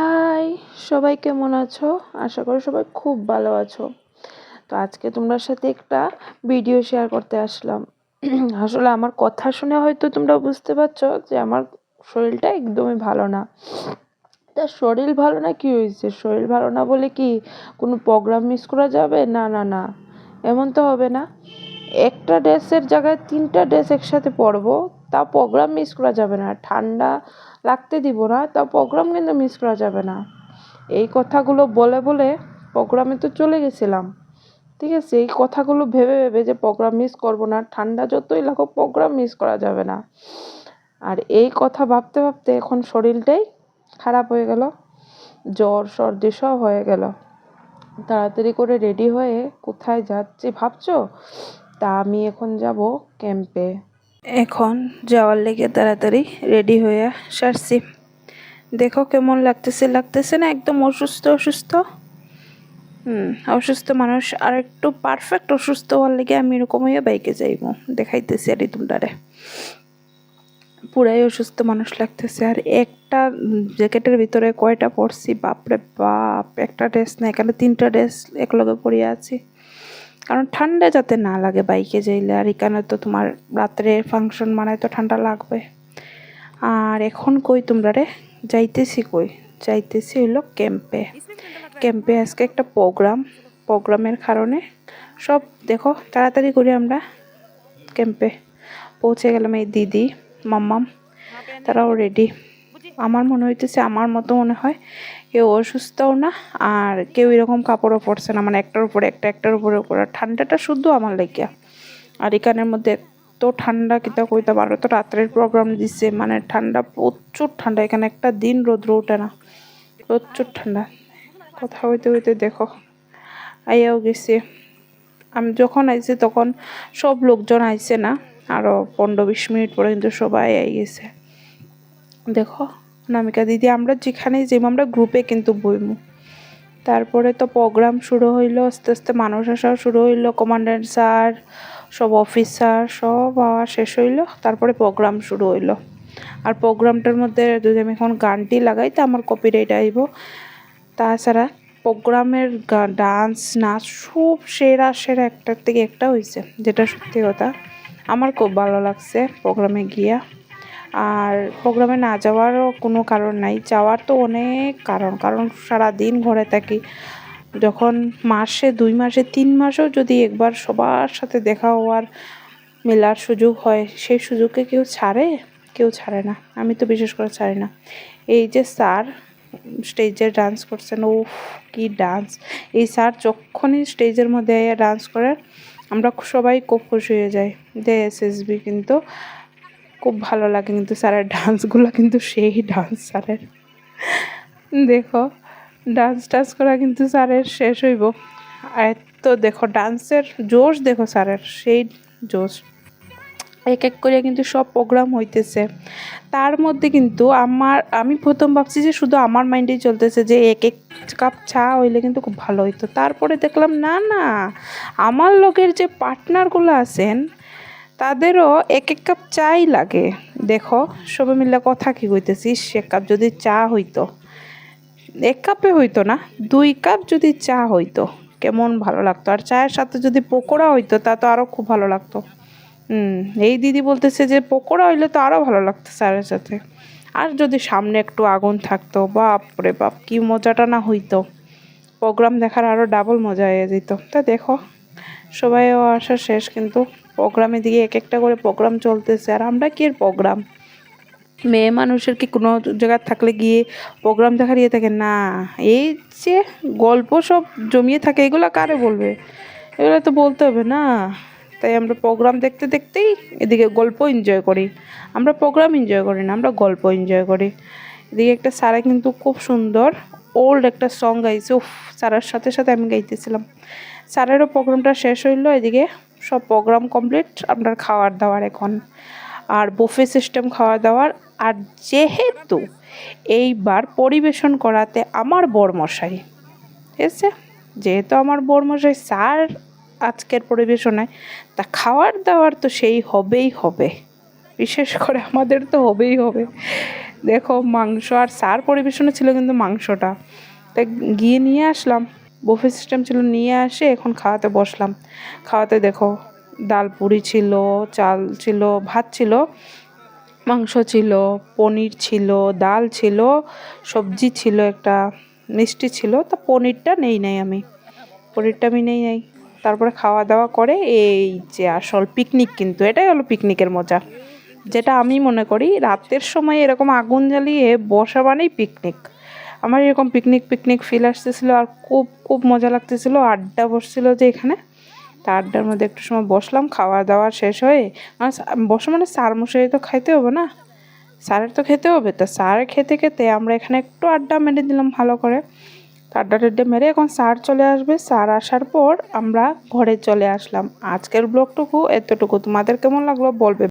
High, সবাই কেমন আছো? আশা করি সবাই খুব ভালো আছো। তো আজকে তোমরা সাথে একটা ভিডিও শেয়ার করতে আসলাম। আসলে আমার কথা শুনে হয়তো তোমরা বুঝতে পারছ যে আমার শরীরটা একদমই ভালো না। তা শরীর ভালো না কি হয়েছে? শরীর ভালো না বলে কি কোনো প্রোগ্রাম মিস করা যাবে? না না না। এমন তো হবে না। একটা ড্রেসের জায়গায় তিনটা ড্রেস একসাথে পরবো, তা প্রোগ্রাম মিস করা যাবে না। ঠান্ডা লাগতে দিব না তা প্রোগ্রাম কিন্তু মিস করা যাবে না। এই কথাগুলো বলে বলে প্রোগ্রামে তো চলে গেছিলাম। ঠিক আছে, এই কথাগুলো ভেবে ভেবে যে প্রোগ্রাম মিস করব না, ঠান্ডা যতই লাগুক প্রোগ্রাম মিস করা যাবে না। আর এই কথা ভাবতে ভাবতে এখন শরীরটাই খারাপ হয়ে গেল, জ্বর, সর্দি সব হয়ে গেল। তাড়াতাড়ি করে রেডি হয়ে কোথায় যাচ্ছি ভাবছ? তা আমি এখন যাব ক্যাম্পে এখন যাওয়ার লেগে তাড়াতাড়ি রেডি হয়ে সারছি দেখো কেমন লাগতেছে লাগতেছে না একদম অসুস্থ অসুস্থ? হুম, অসুস্থ মানুষ আর একটু পারফেক্ট অসুস্থ হওয়ার লেগে আমি এরকম হয়ে বাইকে যাইব, দেখাইতেছি আর তোমরারে পুরাই অসুস্থ মানুষ লাগতেছে আর একটা জ্যাকেটের ভিতরে কয়টা পরছি, বাপরে বাপ, একটা ড্রেস না, এখানে তিনটা ড্রেস একলগে পরিয়ে আছি। কারণ ঠান্ডা যাতে না লাগে বাইকে যাইলে, আর এখানে তো তোমার রাত্রে ফাংশন মানে তো ঠান্ডা লাগবে। আর এখন কই তোমরা রে? যাইতেছি কই? যাইতেছি হইল ক্যাম্পে ক্যাম্পে আজকে একটা প্রোগ্রাম প্রোগ্রামের কারণে সব দেখো, তাড়াতাড়ি করে আমরা ক্যাম্পে পৌঁছে গেলাম এই দিদি, মাম্মাম, তারাও রেডি আমার মনে হইতেছে, আমার মতো মনে হয় কেউ অসুস্থও না, আর কেউ এরকম কাপড়ও পরছে না মানে একটার উপরে একটা, একটার উপরে উপরে। ঠান্ডাটা শুদ্ধ আমার লেগিয়া। আর এখানের মধ্যে এত ঠান্ডা, কিতা কইতে পারো তো রাত্রের প্রোগ্রাম দিছে মানে ঠান্ডা, প্রচুর ঠান্ডা। এখানে একটা দিন রোদ্র ওঠে না, প্রচুর ঠান্ডা। কথা হইতে হইতে দেখো, আইয়াও গেছে। আমি যখন আইছি তখন সব লোকজন আইছে না আরও পনেরো বিশ মিনিট পরে কিন্তু সবাই আই গেছে। দেখো নামিকা দিদি, আমরা যেখানেই যাই আমরা গ্রুপে কিন্তু বইমু। তারপরে তো প্রোগ্রাম শুরু হইল, আস্তে আস্তে মানুষ আসাও শুরু হইল কমান্ডেন্ট স্যার সব অফিসার সব আওয়া শেষ হইল, তারপরে প্রোগ্রাম শুরু হইল। আর প্রোগ্রামটার মধ্যে যদি আমি এখন গানটি লাগাই, তো আমার কপিরাইট আইব। তাছাড়া প্রোগ্রামের ডান্স নাচ, সব সেরা সেরা একটার থেকে একটা হয়েছে যেটা সত্যি কথা। আমার খুব ভালো লাগছে প্রোগ্রামে গিয়া। আর প্রোগ্রামে না যাওয়ারও কোনো কারণ নাই। যাওয়ার তো অনেক কারণ কারণ সারা দিন ঘরে থাকি। যখন মাসে দুই মাসে তিন মাসেও যদি একবার সবার সাথে দেখা হওয়ার মেলার সুযোগ হয়, সেই সুযোগকে কেউ ছাড়ে? কেউ ছাড়ে না। আমি তো বিশেষ করে ছাড়ি না। এই যে স্যার স্টেজে ডান্স করছেন ও কি ডান্স। এই স্যার যখনই স্টেজের মধ্যে ডান্স করেন, আমরা সবাই খুব খুশি হয়ে যাই। যে এস বি কিন্তু খুব ভালো লাগে কিন্তু স্যারের ডান্সগুলো, কিন্তু সেই ডান্স স্যারের। দেখো, ডান্স টান্স করা কিন্তু স্যারের শেষ হইব। আর তো দেখো, ডান্সের জোশ দেখো স্যারের, সেই জোশ। এক এক করে কিন্তু সব প্রোগ্রাম হইতেছে। তার মধ্যে কিন্তু আমার, আমি প্রথম ভাবছি যে শুধু আমার মাইন্ডেই চলতেছে যে এক এক কাপ চা হইলে কিন্তু খুব ভালো হইতো। তারপরে দেখলাম, না না, আমার লোকের যে পার্টনারগুলো আছেন তাদেরও এক এক কাপ চাই লাগে। দেখো, সবাই মিলে কথা কি কইতেছিস এক কাপ যদি চা হইতো। এক কাপে হইতো না, দুই কাপ যদি চা হইতো, কেমন ভালো লাগতো। আর চায়ের সাথে যদি পকোড়া হইতো, তা তো আরও খুব ভালো লাগতো। হুম, এই দিদি বলতেছে যে, পকোড়া হইলে তো আরও ভালো লাগতো চায়ের সাথে। আর যদি সামনে একটু আগুন থাকতো, বাপ রে বাপ, কী মজাটা না হইতো। প্রোগ্রাম দেখার আরও ডাবল মজা হয়ে যেত। তা দেখো, সবাইও আসা শেষ, কিন্তু প্রোগ্রামের দিকে এক একটা করে প্রোগ্রাম চলতেছে। আর আমরা কি প্রোগ্রাম? মেয়ে মানুষের কি কোনো জায়গায় থাকলে গিয়ে প্রোগ্রাম দেখার ইয়ে থাকে? না, এই যে গল্প সব জমিয়ে থাকে, এগুলো কারে বলবে? এগুলো তো বলতে হবে না। তাই আমরা প্রোগ্রাম দেখতে দেখতেই এদিকে গল্প এনজয় করি। আমরা প্রোগ্রাম এনজয় করি না, আমরা গল্প এনজয় করি। এদিকে একটা সারা কিন্তু খুব সুন্দর ওল্ড একটা সং গাইছে। উফ, সারার সাথে সাথে আমি গাইতেছিলাম। স্যারেরও প্রোগ্রামটা শেষ হইল, এদিকে সব প্রোগ্রাম কমপ্লিট আপনার খাওয়ার দাওয়ার এখন। আর বুফে সিস্টেম খাওয়া দাওয়ার। আর যেহেতু এইবার পরিবেশন করাতে আমার বরমশাই, ঠিক আছে? যেহেতু আমার বরমশাই স্যার আজকের পরিবেশনায়, তা খাওয়ার দাওয়ার তো সেই হবেই হবে। বিশেষ করে আমাদের তো হবেই হবে। দেখো, মাংস আর সার পরিবেশনে ছিল কিন্তু মাংসটা। তাই গিয়ে নিয়ে আসলাম। বুফে সিস্টেম ছিল, নিয়ে আসে, এখন খাওয়াতে বসলাম। খাওয়াতে দেখো, ডাল পুরি ছিল, চাল ছিল, ভাত ছিল, মাংস ছিল, পনির ছিল, ডাল ছিল, সবজি ছিল, একটা মিষ্টি ছিল। তা পনিরটা নেই নাই আমি। পনিরটা আমি নেই নাই। তারপরে খাওয়া দাওয়া করে, এই যে আসল পিকনিক কিন্তু, এটাই হলো পিকনিকের মজা। যেটা আমি মনে করি, রাতের সময় এরকম আগুন জ্বালিয়ে বসা মানেই পিকনিক আমার এরকম পিকনিক পিকনিক ফিল আসতেছিলো আর খুব খুব মজা লাগতেছিল। আড্ডা বসছিল যে এখানে। তা আড্ডার মধ্যে একটু সময় বসলাম, খাওয়া দাওয়া শেষ হয়ে। মানে বসে মানে সার মশাই তো খাইতে হবে না? স্যারের তো খেতে হবে। তা স্যার খেতে খেতে আমরা এখানে একটু আড্ডা মেরে দিলাম ভালো করে। আড্ডা টাড্ডা মেরে এখন স্যার চলে আসবে। স্যার আসার পর আমরা ঘরে চলে আসলাম। আজকের ব্লগটুকু এতটুকু। তোমাদের কেমন লাগল বলবে?